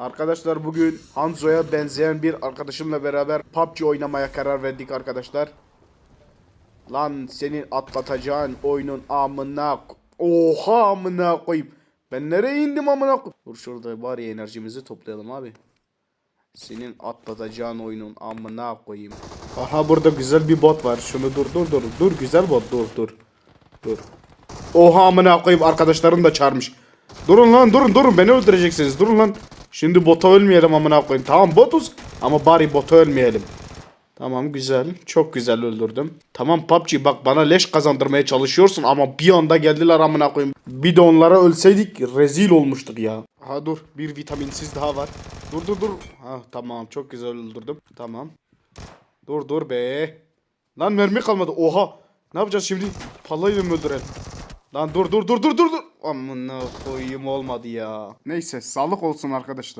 Arkadaşlar bugün Hanzo'ya benzeyen bir arkadaşımla beraber PUBG oynamaya karar verdik arkadaşlar. Lan senin atlatacağın oyunun amına Oha amına koyayım. Ben nereye indim amına koyayım? Dur şurada bari enerjimizi toplayalım abi. Senin atlatacağın oyunun amına koyayım. Aha burada güzel bir bot var. Şunu dur dur dur. Dur güzel bot dur dur. Dur. Oha amına koyayım arkadaşlarım da çağırmış. Durun lan durun durun beni öldüreceksiniz durun lan. Şimdi bota ölmeyelim amına koyayım. Tamam botuz ama bari bota ölmeyelim. Tamam güzel. Çok güzel öldürdüm. Tamam PUBG bak bana leş kazandırmaya çalışıyorsun ama bir anda geldiler amına koyayım. Bir de onlara ölseydik rezil olmuştuk ya. Ha dur bir vitaminsiz daha var. Dur dur dur. Ha tamam çok güzel öldürdüm. Tamam. Dur dur be. Lan mermi kalmadı. Oha. Ne yapacağız şimdi? Pallayla mı öldürelim? Lan dur dur dur dur dur dur. Amına koyayım olmadı ya. Neyse sağlık olsun arkadaşlar.